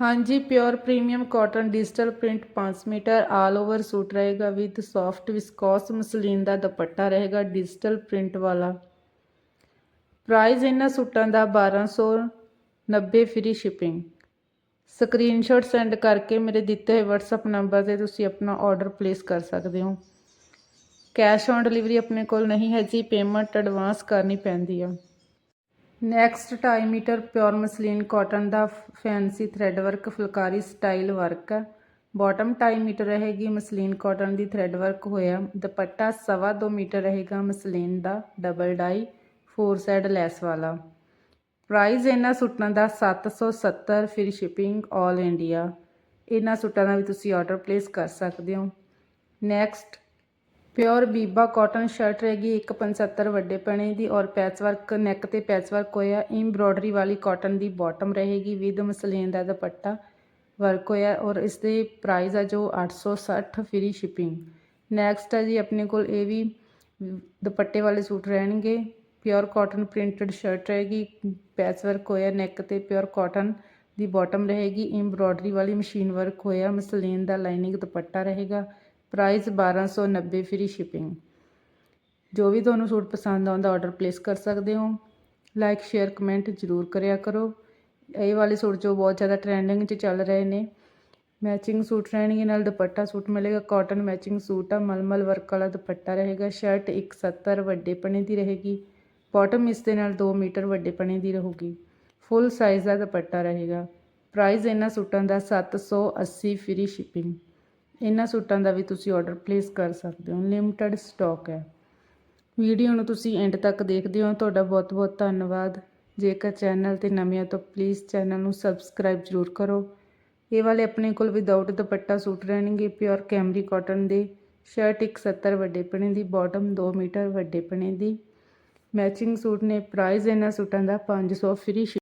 ਹਾਂਜੀ pure premium cotton digital print 5 meter all over suit ਰਹੇਗਾ with soft viscose muslin ਦਾ ਦੁਪੱਟਾ ਰਹੇਗਾ digital print ਵਾਲਾ। ਪ੍ਰਾਈਸ ਇਹਨਾਂ ਸੂਟਾਂ ਦਾ 1290 ਫ੍ਰੀ ਸ਼ਿਪਿੰਗ ਸਕਰੀਨਸ਼ਾਟ ਸੈਂਡ ਕਰਕੇ ਮੇਰੇ ਦਿੱਤੇ ਹੋਏ WhatsApp ਨੰਬਰ ਤੇ ਤੁਸੀਂ ਆਪਣਾ ਆਰਡਰ ਪਲੇਸ ਕਰ ਸਕਦੇ ਹੋ। ਕੈਸ਼ ਔਨ ਡਿਲੀਵਰੀ ਆਪਣੇ ਕੋਲ ਨਹੀਂ ਹੈ ਜੀ ਪੇਮੈਂਟ ਐਡਵਾਂਸ ਕਰਨੀ ਪੈਂਦੀ ਆ। Next 2.5 meter pure muslin cotton ਦਾ fancy thread work phulkari style work. ਹੈ ਬਾਟਮ 2.5 ਮੀਟਰ ਰਹੇਗੀ ਮਸਲੀਨ ਕਾਟਨ ਦੀ ਥ੍ਰੈਡ ਵਰਕ ਹੋਇਆ। ਦੁਪੱਟਾ ਸਵਾ 2 ਮੀਟਰ ਰਹੇਗਾ ਮਸਲੀਨ ਦਾ double dye, four side lace ਵਾਲਾ। ਪ੍ਰਾਈਸ ਇਹਨਾਂ ਸੂਟਾਂ ਦਾ 770 ਫਿਰ ਸ਼ਿਪਿੰਗ 올 ਇੰਡੀਆ। ਇਹਨਾਂ ਸੂਟਾਂ ਦਾ ਵੀ ਤੁਸੀਂ ਆਰਡਰ ਪਲੇਸ ਕਰ ਸਕਦੇ ਹੋ। Next pure Biba cotton shirt ਰਹੇਗੀ 175 ਵੱਡੇ ਪਣੇ ਦੀ ਔਰ ਪੈਚ ਵਰਕ ਨੈਕ ਤੇ ਪੈਚ ਵਰਕ ਹੋਇਆ। ਐਮਬ੍ਰੋਇਡਰੀ ਵਾਲੀ ਕਾਟਨ ਦੀ ਬਾਟਮ ਰਹੇਗੀ ਵਿਦ ਮਸਲੀਨ ਦਾ ਦੁਪੱਟਾ ਵਰਕ ਹੋਇਆ ਔਰ ਇਸ ਦੇ ਪ੍ਰਾਈਸ ਆ ਜੋ 860 ਫ੍ਰੀ ਸ਼ਿਪਿੰਗ ਨੈਕਸਟ ਹੈ ਜੀ ਆਪਣੇ ਕੋਲ ਇਹ ਵੀ ਦੁਪੱਟੇ ਵਾਲੇ ਸੂਟ ਰਹਿਣਗੇ। ਪਿਓਰ ਕਾਟਨ ਪ੍ਰਿੰਟਡ ਸ਼ਰਟ ਰਹੇਗੀ ਪੈਚ ਵਰਕ ਹੋਇਆ, ਨੈਕ ਤੇ ਪਿਓਰ ਕਾਟਨ ਦੀ ਬਾਟਮ ਰਹੇਗੀ। ਐਮਬ੍ਰੋਇਡਰੀ ਵਾਲੀ ਮਸ਼ੀਨ ਵਰਕ ਹੋਇਆ, ਮਸਲੀਨ ਦਾ ਲਾਈਨਿੰਗ ਦੁਪੱਟਾ ਰਹੇਗਾ। ਪ੍ਰਾਈਸ 1290 ਫ੍ਰੀ ਸ਼ਿਪਿੰਗ ਜੋ ਵੀ ਤੁਹਾਨੂੰ ਸੂਟ ਪਸੰਦ ਆਉਂਦਾ ਆਰਡਰ ਪਲੇਸ ਕਰ ਸਕਦੇ ਹੋ। ਲਾਈਕ ਸ਼ੇਅਰ ਕਮੈਂਟ ਜ਼ਰੂਰ ਕਰਿਆ ਕਰੋ। ਇਹ ਵਾਲੇ ਸੂਟ ਜੋ ਬਹੁਤ ਜ਼ਿਆਦਾ ਟ੍ਰੈਂਡਿੰਗ 'ਚ ਚੱਲ ਰਹੇ ਨੇ। ਮੈਚਿੰਗ ਸੂਟ ਰਹਿਣਗੇ, ਨਾਲ ਦੁਪੱਟਾ ਸੂਟ ਮਿਲੇਗਾ। ਕਾਟਨ ਮੈਚਿੰਗ ਸੂਟ ਆ, ਮਲਮਲ ਵਰਕ ਵਾਲਾ ਦੁਪੱਟਾ ਰਹੇਗਾ। ਸ਼ਰਟ 170 ਵੱਡੇ ਪਣੇ ਦੀ ਰਹੇਗੀ। ਬਾਟਮ ਇਸ ਦੇ ਨਾਲ 2 ਮੀਟਰ ਵੱਡੇ ਪਣੇ ਦੀ ਰਹੂਗੀ। ਫੁੱਲ ਸਾਈਜ਼ ਦਾ ਦੁਪੱਟਾ ਰਹੇਗਾ। ਪ੍ਰਾਈਸ ਇਹਨਾਂ ਸੂਟਾਂ ਦਾ 780 ਫ੍ਰੀ ਸ਼ਿਪਿੰਗ ਇਹਨਾਂ ਸੂਟਾਂ ਦਾ ਵੀ ਤੁਸੀਂ ਆਰਡਰ ਪਲੇਸ ਕਰ ਸਕਦੇ ਹੋ। ਲਿਮਟਿਡ ਸਟਾਕ ਹੈ। ਵੀਡੀਓ ਨੂੰ ਤੁਸੀਂ ਐਂਡ ਤੱਕ ਦੇਖਦੇ ਹੋ। ਤੁਹਾਡਾ ਬਹੁਤ ਬਹੁਤ ਧੰਨਵਾਦ। ਜੇਕਰ ਚੈਨਲ ਤੇ ਨਵੇਂ ਹੋ ਤਾਂ ਪਲੀਜ਼ ਚੈਨਲ ਨੂੰ ਸਬਸਕ੍ਰਾਈਬ ਜ਼ਰੂਰ ਕਰੋ। ਇਹ ਵਾਲੇ ਆਪਣੇ ਕੋਲ ਵਿਦਆਊਟ ਦੁਪੱਟਾ ਸੂਟ ਰਹਿਣਗੇ। ਪਿਓਰ ਕੈਮਰੀ ਕਾਟਨ ਦੇ। ਸ਼ਰਟ 170 ਵੱਡੇ ਪਣੇ ਦੀ ਬਾਟਮ 2 ਮੀਟਰ ਵੱਡੇ ਪਣੇ ਦੀ। ਮੈਚਿੰਗ ਸੂਟ ਨੇ। ਪ੍ਰਾਈਸ ਇਹਨਾਂ ਸੂਟਾਂ ਦਾ 500 ਫ੍ਰੀ